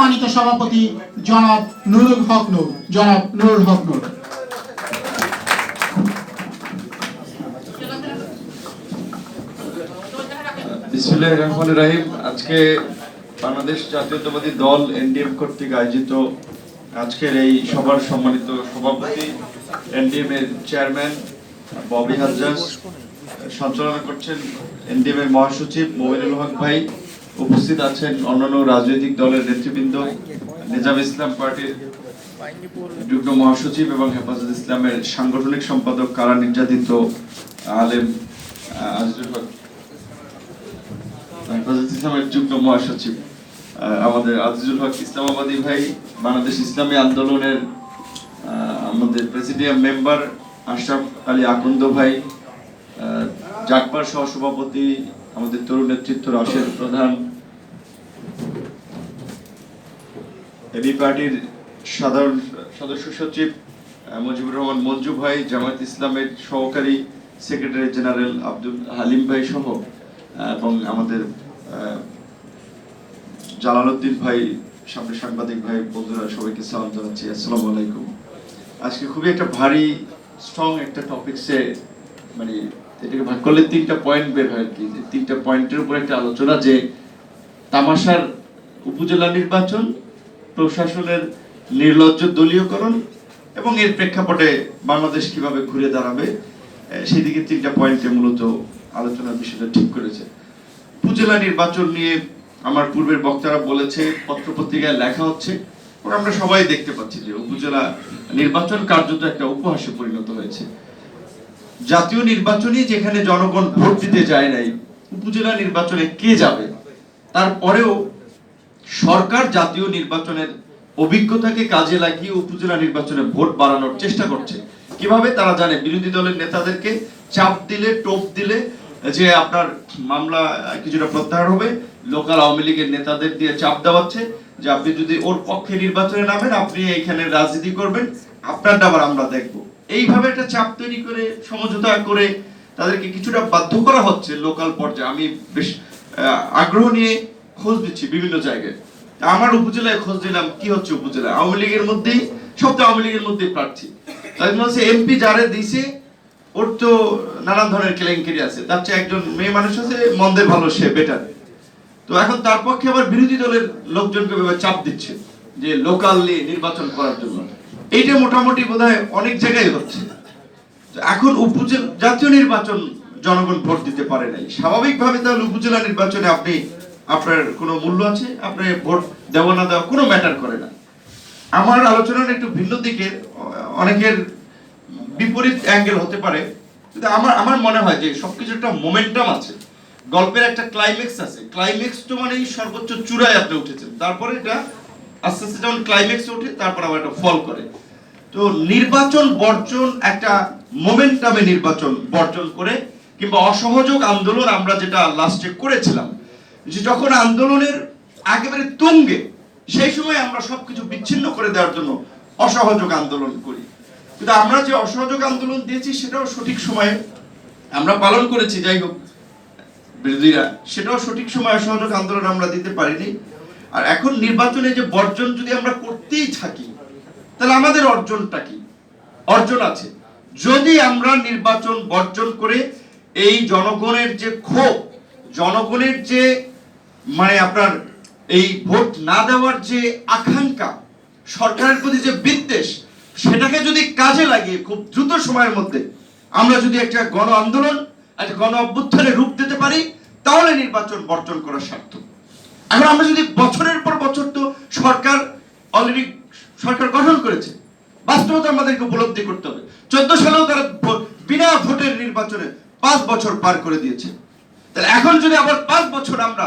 সম্মানিত সভাপতি জনাব নুরুল হক নূর, জনাব নুরুল হক নূর। বিসমুল্লাহ রহমান রাহিম। আজকে বাংলাদেশ জাতীয়তাবাদী দল এনডিএম কর্তৃক আয়োজিত আজকের এই সভার সম্মানিত সভাপতি, এনডিএম এর চেয়ারম্যান ববি হাজ্জাজ। সঞ্চালনা করছেন এনডিএম এর মহাসচিব মোমিনুল হক ভাই। উপস্থিত আছেন অন্যান্য রাজনৈতিক দলের নেতৃবৃন্দ নিজাম ইসলাম পার্টির যুগ্ম মহাসচিব এবং হেফাজত ইসলামের সাংগঠনিক সম্পাদক কারা নির্যাতিত আলেম হেফাজত ইসলামের যুগ্ম মহাসচিব আমাদের আজিজুল হক ইসলামাবাদী ভাই বাংলাদেশ ইসলামী আন্দোলনের আমাদের প্রেসিডিয়াম মেম্বার আশরাফ আলী আকন্দ ভাই আহ, জাকবার সহসভাপতি আমাদের তরুণ নেতৃত্ব রাশের প্রধান এবি পার্টির সাধারণ সদস্য সচিব মুজিবুর রহমান মঞ্জু ভাই, জামায়াত ইসলামের সহকারী সেক্রেটারি জেনারেল আব্দুল হালিম ভাই সহ এবং আমাদের জালালউদ্দিন ভাই, সামনে সাংবাদিক ভাই, বন্ধুরা সবাইকে সালাম জানাচ্ছি। আসসালামু আলাইকুম। আজকে খুবই একটা ভারী স্ট্রং একটা টপিকসে মানে এটাকে ভাগ করলে তিনটা পয়েন্ট বের হয় আর কি। তিনটা পয়েন্টের উপর একটা আলোচনা যে তামাশার উপজেলা নির্বাচন প্রশাসনের নির্লজ্জ দলীয়করণ এবং এর প্রেক্ষাপটে বাংলাদেশ কীভাবে ঘুরে দাঁড়াবে সেদিকে তিনটা পয়েন্টে মূলত আলোচনার বিষয়টা ঠিক করেছে। উপজেলা নির্বাচন নিয়ে আমার পূর্বের বক্তারা বলেছে, পত্রপত্রিকায় লেখা হচ্ছে ওরা আমরা সবাই দেখতে পাচ্ছি যে উপজেলা নির্বাচন কার্যত একটা উপহাসে পরিণত হয়েছে। জাতীয় নির্বাচনই যেখানে জনগণ ভোট দিতে যায় নাই, উপজেলা নির্বাচনে কে যাবে, তারপরেও সরকার জাতীয় নির্বাচনের অভিজ্ঞতাকে কাজে লাগিয়ে উপজেলা নির্বাচনে ভোট বাড়ানোর চেষ্টা করছে। কীভাবে তারা জানে? বিরোধী দলের নেতাদেরকে চাপ দিলে, টোপ দিলে যে আপনার মামলা কিছুটা প্রত্যাহার হবে, লোকাল আওয়ামী লীগের নেতাদের দিয়ে চাপ দেওয়াচ্ছে যে আপনি যদি ওর পক্ষে নির্বাচনে নামেন, আপনি এখানে রাজনীতি করবেন, আপনারটা আবার আমরা দেখব। এইভাবে একটা চাপ তৈরি করে, সমঝোতা করে তাদেরকে কিছুটা বাধ্য করা হচ্ছে লোকাল পর্যায়ে। আমি বেশ আগ্রহ নিয়ে খোঁজ দিচ্ছি বিভিন্ন জায়গায়। আমার উপজেলায় খোঁজ দিলাম কি হচ্ছে উপজেলায়? আওয়ামী লীগের মধ্যেই সব তো আওয়ামী লীগের মধ্যেই প্রার্থী। তাই বলছে এমপি যারে দিছে, ওর তো নানান ধরনের কেলেঙ্কারি আছে। তার চেয়ে একজন মেয়ে মানুষ আছে মন্দের ভালো, সে বেটার তো এখন তার পক্ষে আবার বিরোধী দলের লোকজনকে চাপ দিচ্ছে, যে লোকালি নির্বাচন করার জন্য। এইটা মোটামুটি বোধহয় অনেক জায়গায় হচ্ছে। এখন উপজেলা, জাতীয় নির্বাচন জনগণ ভোট দিতে পারে নাই। স্বাভাবিকভাবে তাহলে উপজেলা নির্বাচনে আপনি আপনার কোনো মূল্য আছে? আপনার ভোট দেওয়া না দেওয়া কোনো ম্যাটার করে না। আমার আলোচনার একটু ভিন্ন দিকে, অনেকের বিপরীত অ্যাঙ্গেল হতে পারে। কিন্তু আমার আমার মনে হয় যে সবকিছু একটা মোমেন্টাম আছে। গল্পের একটা ক্লাইম্যাক্স আছে। ক্লাইম্যাক্স তো মানে সর্বোচ্চ চূড়ায় আপনি উঠেছেন। তারপরে এটা আস্তে আস্তে যখন ক্লাইম্যাক্স ওঠে, তারপর আবার একটা ফল করে। তো নির্বাচন বর্জন একটা মোমেন্টামে নির্বাচন বর্জন করে, কিংবা অসহযোগ আন্দোলন আমরা যেটা লাস্টে করেছিলাম যে যখন আন্দোলনের একেবারে তুঙ্গে, সেই সময় আমরা সবকিছু বিচ্ছিন্ন করে দেওয়ার জন্য অসহযোগ আন্দোলন করি। কিন্তু আমরা যে অসহযোগ আন্দোলন দিয়েছি, সেটাও সঠিক সময়ে আমরা পালন করেছি, যাই হোক, বিরোধীরা, সেটাও সঠিক সময়ে অসহযোগ আন্দোলন আমরা দিতে পারিনি। আর এখন নির্বাচনে যে বর্জন যদি আমরা করতেই থাকি, তাহলে আমাদের অর্জনটা কি? অর্জন আছে। যদি আমরা নির্বাচন বর্জন করে এই জনগণের যে ক্ষোভ, জনগণের যে মানে আপনার এই ভোট না দেওয়ার যে আকাঙ্ক্ষা, সরকারের প্রতি যে বিদ্বেষ, সেটাকে যদি কাজে লাগিয়ে খুব দ্রুত সময়ের মধ্যে আমরা যদি একটা গণ আন্দোলন, একটা গণ অভ্যুত্থানে রূপ দিতে পারি, তাহলে নির্বাচন বর্জন করা সার্থক। এখন আমরা যদি বছরের পর বছর তো সরকার অলরেডি সরকার গঠন করেছে, বাস্তবতা আমাদেরকে উপলব্ধি করতে হবে। চোদ্দ সালেও তারা বিনা ভোটের নির্বাচনে পাঁচ বছর পার করে দিয়েছে। তাহলে এখন যদি আবার পাঁচ বছর আমরা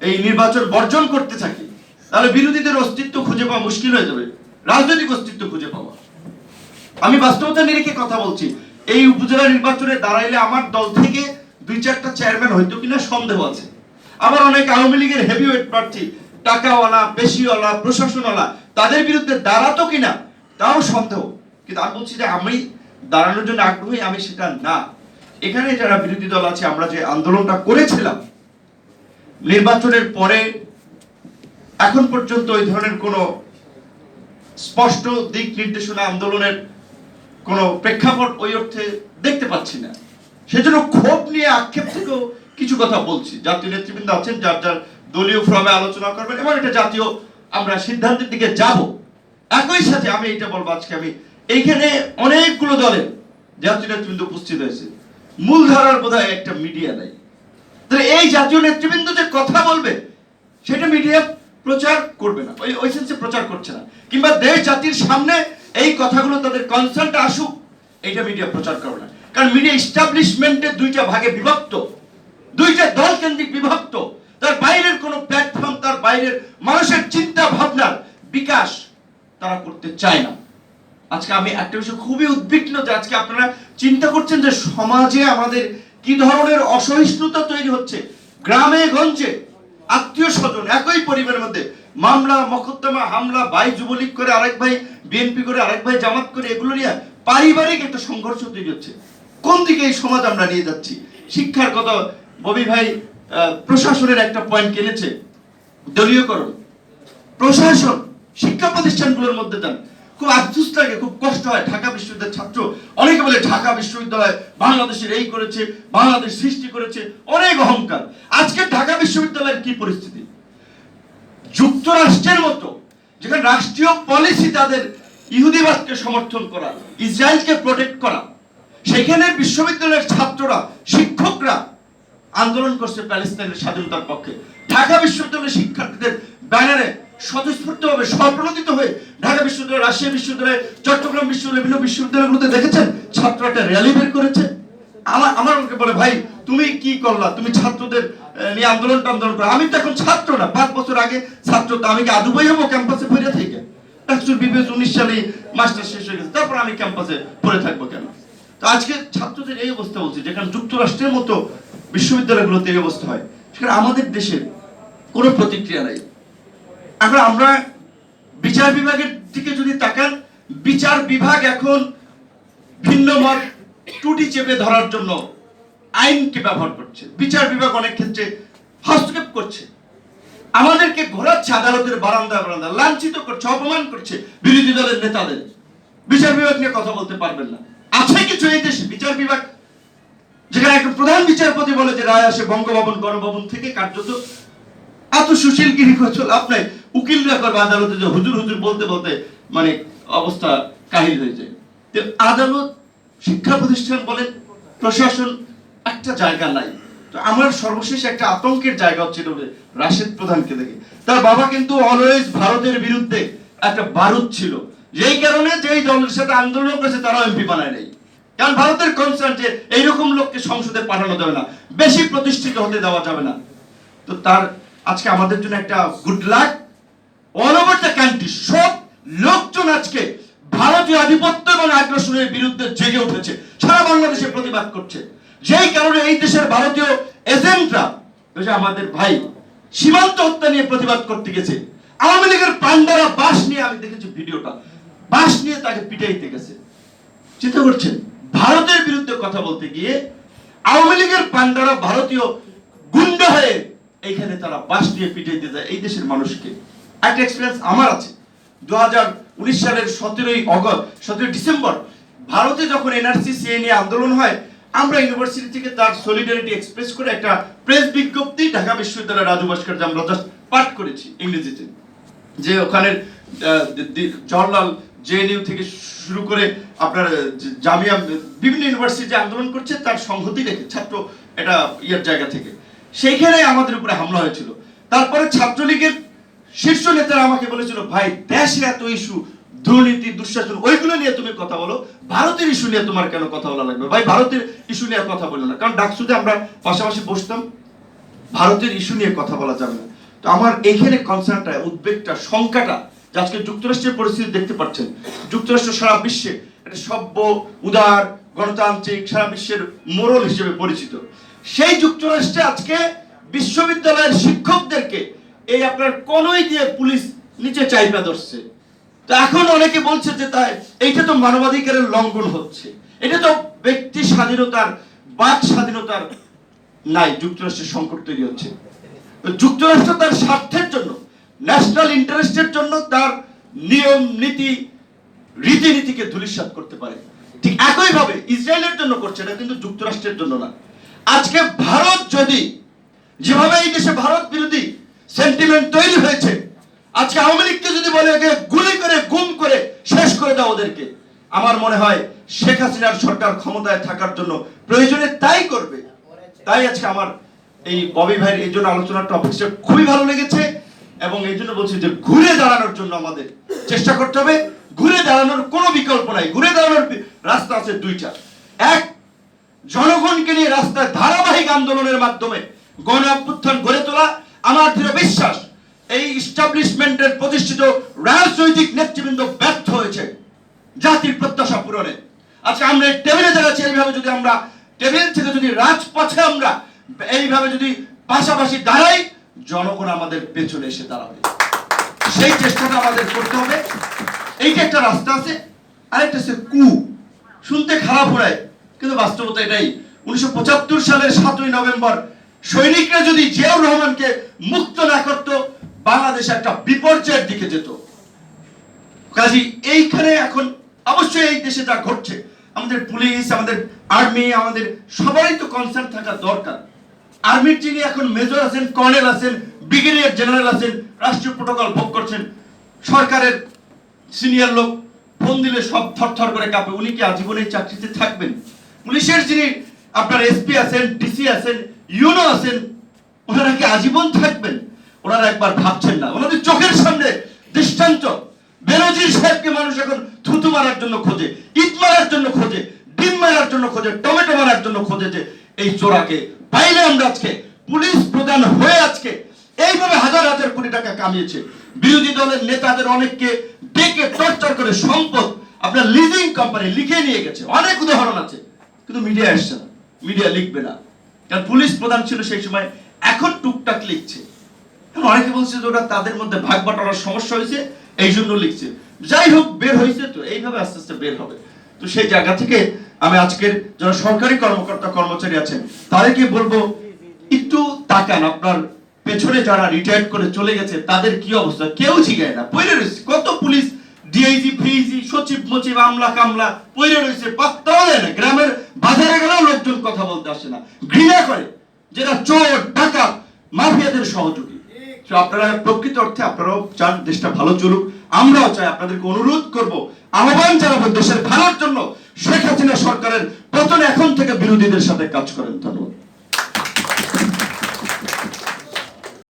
এই নির্বাচন বর্জন করতে থাকি, তাহলে বিরোধীদের অস্তিত্ব খুঁজে পাওয়া মুশকিল হয়ে যাবে, রাজনৈতিক অস্তিত্ব খুঁজে পাওয়া। আমি বাস্তবতা নিরিখে কথা বলছি, এই উপজেলা নির্বাচনে দাঁড়াইলে আমার দল থেকে দুই চারটা চেয়ারম্যান হয়তো কিনা সন্দেহ আছে। আবার অনেক আওয়ামী লীগের হেভিওয়েট প্রার্থী, টাকাওয়ালা বেশিওয়ালা প্রশাসনওয়ালা, তাদের বিরুদ্ধে দাঁড়াতো কিনা, তাও সন্দেহ। কিন্তু আমি বলছি যে আমি দাঁড়ানোর জন্য আগ্রহী, আমি সেটা না। এখানে যারা বিরোধী দল আছে, আমরা যে আন্দোলনটা করেছিলাম নির্বাচনের পরে এখন পর্যন্ত ওই ধরনের কোনো স্পষ্ট দিক নির্দেশনা আন্দোলনের কোনো প্রেক্ষাপট ওই অর্থে দেখতে পাচ্ছি না। সেজন্য ক্ষোভ নিয়ে আক্ষেপ থেকেও কিছু কথা বলছি। জাতীয় নেতৃবৃন্দ আছেন, যার যার দলীয় ফ্রমে আলোচনা করবেন এবং এটা জাতীয় আমরা সিদ্ধান্তের দিকে যাব। একই সাথে আমি এটা বলব, আজকে আমি এইখানে অনেকগুলো দলের জাতীয় নেতৃবৃন্দ উপস্থিত হয়েছে। মূলধারার বোধহয় একটা মিডিয়া নাই। তাহলে এই জাতীয় নেতৃবৃন্দ যে কথা বলবে, সেটা মিডিয়া প্রচার করবে না। ওই ওই সেন্সে প্রচার করছে না। কিংবা দেশ জাতির সামনে এই কথাগুলো তাদের কনসার্নটা আসুক, এইটা মিডিয়া প্রচার করবে না। কারণ মিডিয়া ইস্টাবলিশমেন্টের দুইটা ভাগে বিভক্ত। দুইটা দল কেন্দ্রিক বিভক্ত। তার বাইরের কোনো প্ল্যাটফর্ম তার বাইরের মানুষের চিন্তা ভাবনার বিকাশ তারা করতে চায় না। আজকে আমি একটা বিষয় খুবই উদ্বিগ্ন যে আজকে আপনারা চিন্তা করছেন যে সমাজে আমাদের কি ধরনের অসহিষ্ণুতা তৈরি হচ্ছে? গ্রামে গঞ্জে আত্মীয় স্বজন একই পরিবারের মধ্যে মামলা, মকদ্দমা, হামলা, ভাই যুবলীগ করে আরেক ভাই, বিএনপি করে আরেক ভাই, জামাত করে এগুলো নিয়ে পারিবারিক একটা সংঘর্ষ তৈরি হচ্ছে। কোন দিকে এই সমাজ আমরা নিয়ে যাচ্ছি? শিক্ষার কথা ববি ভাই প্রশাসনের একটা পয়েন্ট কিনেছে? দলীয়করণ। প্রশাসন, শিক্ষা প্রতিষ্ঠানগুলোর মধ্যে যান। খুব আফসোস লাগে, খুব কষ্ট হয়। ঢাকা বিশ্ববিদ্যালয়ের ছাত্র, অনেকে বলে ঢাকা বিশ্ববিদ্যালয় বাংলাদেশের এই করেছে, বাংলাদেশ সৃষ্টি করেছে, অনেক অহংকার। আজকে ঢাকা বিশ্ববিদ্যালয়ের কি পরিস্থিতি? যুক্তরাষ্ট্রের মতো, যেখানে রাষ্ট্রীয় পলিসি তাদের ইহুদিবাদকে সমর্থন করা, ইসরায়েলকে প্রোটেক্ট করা, সেখানে বিশ্ববিদ্যালয়ের ছাত্ররা, শিক্ষকরা আন্দোলন করছে প্যালেস্তাইনের স্বাধীনতার পক্ষে। ঢাকা বিশ্ববিদ্যালয়ের শিক্ষার্থীদের ব্যানারে স্বতঃস্ফূর্তভাবে স্বপ্রণোদিত হয়ে ঢাকা বিশ্ববিদ্যালয়, রাজশাহী বিশ্ববিদ্যালয়, চট্টগ্রাম বিশ্ববিদ্যালয়, বিভিন্ন বিশ্ববিদ্যালয়গুলোতে দেখেছেন ছাত্র একটা র্যালি বের করেছে। আমার আমার আমাকে বলে, ভাই, তুমি কি করলা? তুমি ছাত্রদের নিয়ে আন্দোলন আন্দোলন করো। আমি তো এখন ছাত্র না, পাঁচ বছর আগে ছাত্র, তো আমি কি আদু ভাই হব ক্যাম্পাসে পড়ে থেকে? ডাক্তার বিবিএস উনিশ সালে মাস্টার শেষ হয়ে গেছে, তারপর আমি ক্যাম্পাসে পড়ে থাকব কেন? তো আজকে ছাত্রদের এই অবস্থা বলছি, যেখানে যুক্তরাষ্ট্রের মতো বিশ্ববিদ্যালয়গুলোতে এই অবস্থা হয়, সেখানে আমাদের দেশের কোনো প্রতিক্রিয়া নাই। এখন আমরা বিচার বিভাগের দিকে যদি তাকান, বিচার বিভাগ এখন ভিন্ন মত ত্রুটি চেপে ধরার জন্য আইনকে ব্যবহার করছে? বিচার বিভাগ অনেক ক্ষেত্রে হস্তক্ষেপ করছে। আমাদেরকে ঘোরাচ্ছে আদালতের বারান্দা বারান্দা, লাঞ্ছিত করছে, অপমান করছে বিরোধী দলের নেতাদের। বিচার বিভাগ নিয়ে কথা বলতে পারবেন না। আছে কিছু এই দেশে বিচার বিভাগ, যেখানে একটা প্রধান বিচারপতি বলে যে রায় আসে বঙ্গভবন, গণভবন থেকে কার্যত। এত সুশীল করছ লাভ নাই উকিলরা করবে আদালতে যে হুজুর হুজুর বলতে বলতে মানে অবস্থা কাহিল হয়ে যায়। তো আদালত, শিক্ষা প্রতিষ্ঠান বলেন, প্রশাসন একটা জায়গা নাই। তো আমার সর্বশেষ একটা আতঙ্কের জায়গা হচ্ছিল রাশেদ প্রধানকে দেখে। তার বাবা কিন্তু অলওয়েজ ভারতের বিরুদ্ধে একটা বারুদ ছিল। যেই কারণে যেই দলের সাথে আন্দোলন করেছে, তারাও এমপি বানায় নাই। কারণ ভারতের কনসার্ন যে এইরকম লোককে সংসদে পাঠানো যাবে না, বেশি প্রতিষ্ঠিত হতে দেওয়া যাবে না। তো তার, আজকে আমাদের জন্য একটা good luck all over the country সব লোকজন আজকে ভারতীয় আধিপত্য এবং আগ্রাসনের বিরুদ্ধে জেগে উঠেছে। সারা বাংলাদেশে প্রতিবাদ করছে। যেই কারণে এই দেশের ভারতীয় এজেন্টরা আমাদের ভাই, সীমান্ত হত্যা নিয়ে প্রতিবাদ করতে গেছে। আওয়ামী লীগের পান্ডারা বাস নিয়ে, আমি দেখেছি ভিডিওটা বাস নিয়ে তাকে পিটাইতে গেছে। চিন্তা করছেন, ভারতের বিরুদ্ধে কথা বলতে গিয়ে আওয়ামী লীগের পান্ডারা ভারতীয় গুন্ডা হয়ে এইখানে তারা বাস নিয়ে পিটাইতে যায়, এই দেশের মানুষকে। একটা এক্সপিরিয়েন্স আমার আছে। দু সালের সতেরোই অগস্ট, সতেরোই ডিসেম্বর, ভারতে যখন এনআরসি সিএ নিয়ে আন্দোলন হয়, আমরা ইউনিভার্সিটি থেকে তার সলিডারিটি এক্সপ্রেস করে একটা প্রেস বিজ্ঞপ্তি ঢাকা বিশ্ববিদ্যালয়ের রাজু ভাস্কর আমরা জাস্ট পাঠ করেছি ইংরেজিতে। যে ওখানের জওয়াহরলাল জেএনইউ থেকে শুরু করে আপনার জামিয়া, বিভিন্ন ইউনিভার্সিটি যে আন্দোলন করছে, তার সংহতি রেখে ছাত্র এটা ইয়ের জায়গা থেকে। সেইখানে আমাদের উপরে হামলা হয়েছিল। তারপরে ছাত্রলীগের শীর্ষ নেতারা আমাকে বলেছিল, ভাই দেশের এত ইস্যু, দুর্নীতি, দুঃশাসন, ওইগুলো নিয়ে তুমি কথা বলো। ভারতের ইস্যু নিয়ে তোমার কেন কথা বলা লাগবে? ভাই, ভারতের ইস্যু নিয়ে কথা বলো না। কারণ ডাকসুতে আমরা পাশাপাশি বসতাম। ভারতের ইস্যু নিয়ে কথা বলা যাবে না। তো আমার এইখানে কনসার্নটা উদ্বেগটা, শঙ্কাটা আজকে যুক্তরাষ্ট্রের পরিস্থিতি দেখতে পাচ্ছেন। যুক্তরাষ্ট্র সারা বিশ্বে একটা সভ্য, উদার, গণতান্ত্রিক, সারা বিশ্বের মোড়ল হিসেবে পরিচিত। সেই যুক্তরাষ্ট্রে আজকে বিশ্ববিদ্যালয়ের শিক্ষকদেরকে এই আপনার কনই দিয়ে পুলিশ নিচে চাইপা ধরছে। তো এখন অনেকে বলছে যে তাই, এইটা তো মানবাধিকারের লঙ্ঘন হচ্ছে। এটা তো ব্যক্তি স্বাধীনতার, বাক স্বাধীনতার নাই, যুক্তরাষ্ট্রের সংকট তৈরি হচ্ছে। যুক্তরাষ্ট্র তার স্বার্থের জন্য, ন্যাশনাল ইন্টারেস্টের জন্য তার নিয়ম, নীতি, রীতিনীতিকে ধূলিসাৎ করতে পারে। ঠিক একইভাবে ইসরায়েলের জন্য করছে না কিন্তু যুক্তরাষ্ট্রের জন্য না। আজকে ভারত যদি, যেভাবে এই দেশে ভারত বিরোধী সেন্টিমেন্ট তৈরি হয়েছে। আজকে আওয়ামী লীগকে যদি বলে একে গুলি করে, গুম করে শেষ করে দাও ওদেরকে, আমার মনে হয় শেখ হাসিনার সরকার ক্ষমতায় থাকার জন্য প্রয়োজনে তাই করবে। তাই আজকে আমার এই ববি ভাইয়ের এই জন্য আলোচনার টপিকটা খুবই ভালো লেগেছে এবং এই জন্য বলছি যে ঘুরে দাঁড়ানোর জন্য আমাদের চেষ্টা করতে হবে। ঘুরে দাঁড়ানোর কোনো বিকল্প নাই। ঘুরে দাঁড়ানোর রাস্তা আছে দুইটা। এক, জনগণকে নিয়ে রাস্তায় ধারাবাহিক আন্দোলনের মাধ্যমে গণ অভ্যুত্থান গড়ে তোলা। আমার দৃঢ় বিশ্বাস, এই ইস্টাবলিশমেন্টের প্রতিষ্ঠিত রাজনৈতিক নেতৃবৃন্দ ব্যর্থ হয়েছে জাতির প্রত্যাশা পূরণে। আজকে আমরা টেবিলে যাচ্ছি এইভাবে যদি আমরা টেবিল থেকে যদি রাজপথে আমরা এইভাবে যদি পাশাপাশি দাঁড়াই, জনগণ আমাদের পেছনে এসে দাঁড়াবে। সেই চেষ্টাটা আমাদের করতে হবে। এইটা একটা রাস্তা আছে, আরেকটা হচ্ছে কু। শুনতে খারাপ হয় কিন্তু বাস্তবতা এটাই। উনিশশো পঁচাত্তর সালের সাতই নভেম্বর সৈনিকরা যদি জিয়াউর রহমানকে মুক্ত না করত, বাংলাদেশ একটা বিপর্যয়ের দিকে যেত। কাজী এইখানে এখন অবশ্যই এই দেশে যা ঘটছে, আমাদের পুলিশ, আমাদের আর্মি, আমাদের সবারই তো কনসার্ন থাকা দরকার। আর্মির যিনি এখন মেজর আছেন, কর্নেল আছেন, ব্রিগেডিয়ার জেনারেল আছেন, রাষ্ট্রীয় প্রোটোকল ভোগ করছেন, সরকারের সিনিয়র লোক, ফোন দিলে সব থরথর করে কাঁপে। উনি কি আজীবন এই চাকরিতে থাকবেন? পুলিশের যিনি আপনার এসপি আছেন, ডিসি আছেন ইউনো আছেন, ওনারা কি আজীবন থাকবেন? ওনারা একবার ভাবছেন না। ওনাদের চোখের সামনে দৃষ্টান্ত। বেরোজির সাহেবকে মানুষ এখন থুতু মারার জন্য খোঁজে, ইট মারার জন্য খোঁজে, ডিম মারার জন্য খোঁজে, টমেটো মারার জন্য খোঁজে যে এই চোরাকে। পাইলে আমরা আজকে পুলিশ প্রধান হয়ে আজকে এইভাবে হাজার হাজার কোটি টাকা কামিয়েছে। বিরোধী দলের নেতাদের অনেককে ডেকে টর্চার করে সম্পদ আপনার লিজিং কোম্পানি লিখে নিয়ে গেছে। অনেক উদাহরণ আছে, কিন্তু মিডিয়া আসছে না। মিডিয়া লিখবে না। কারণ পুলিশ প্রধান ছিল সেই সময়, এখন টুকটাক লিখছে। অনেকে বলছে যে ওটা তাদের মধ্যে ভাগ বাটোয়ারার সমস্যা হয়েছে, এই জন্য লিখছে। যাই হোক, বের হয়েছে তো, এইভাবে আস্তে আস্তে বের হবে। তো সেই জায়গা থেকে আমি আজকের যারা সরকারি কর্মকর্তা, কর্মচারী আছেন, তাদেরকে বলব, একটু তাকান আপনার পেছনে যারা রিটায়ার করে চলে গেছে, তাদের কি অবস্থা? কেউ জিগায় না। কত পুলিশ ডিআইজি ফিজি সচিব মচিব আমলা কামলা পয়রে রয়েছে পাত্তাও না গ্রামের বাজারে গেলেও লোকজন কথা বলতে আসে না। ঘৃণা করে, যেটা চোর, ডাকাত, মাফিয়াদের সহযোগী। তো আপনারা প্রকৃত অর্থে আপনারাও চান দেশটা ভালো চলুক। আমরাও চাই আপনাদেরকে অনুরোধ করব, আহ্বান জানাব দেশের ভালোর জন্য। শেখ হাসিনা সরকারের পতনে এখন থেকে বিরোধীদের সাথে কাজ করেন। ধন্যবাদ।